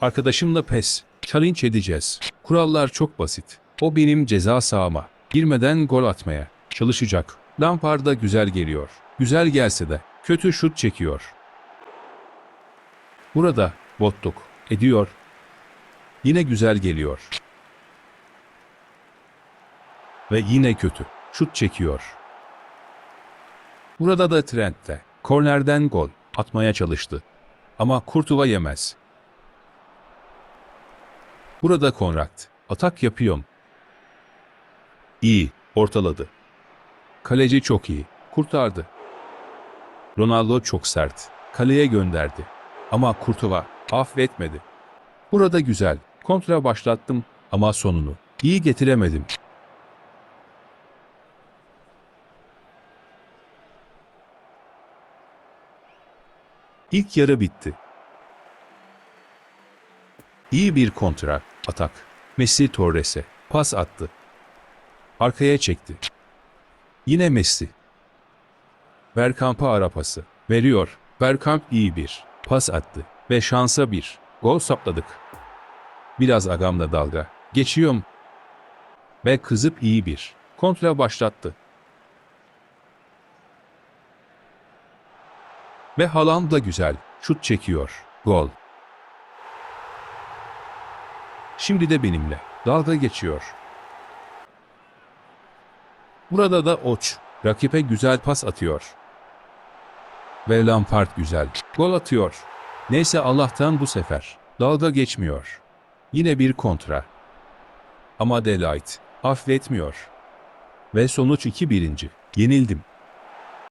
Arkadaşımla pes. Challenge edeceğiz. Kurallar çok basit. O benim ceza sahama. Girmeden gol atmaya çalışacak. Lampard da güzel geliyor. Güzel gelse de kötü şut çekiyor. Burada Bottuk ediyor. Yine güzel geliyor. Ve yine kötü. Şut çekiyor. Burada da Trent'te. Kornerden gol atmaya çalıştı. Ama Kurtuva yemez. Burada Konrad. Atak yapıyorum. İyi. Ortaladı. Kaleci çok iyi. Kurtardı. Ronaldo çok sert. Kaleye gönderdi. Ama Kurtuva affetmedi. Burada güzel. Kontra başlattım ama sonunu iyi getiremedim. İlk yarı bitti. İyi bir kontra, atak. Messi Torres'e pas attı. Arkaya çekti. Yine Messi. Bergkamp'a ara pası. Veriyor. Bergkamp iyi bir pas attı. Ve şansa bir. Gol sapladık. Biraz agamla dalga. Geçiyorum. Ve kızıp iyi bir kontra başlattı. Ve Haaland da güzel şut çekiyor. Gol. Şimdi de benimle dalga geçiyor. Burada da Oç rakibe güzel pas atıyor. Ve Lampard güzel gol atıyor. Neyse Allah'tan bu sefer dalga geçmiyor. Yine bir kontra. Ama Delight affetmiyor. Ve sonuç 2-1. Yenildim.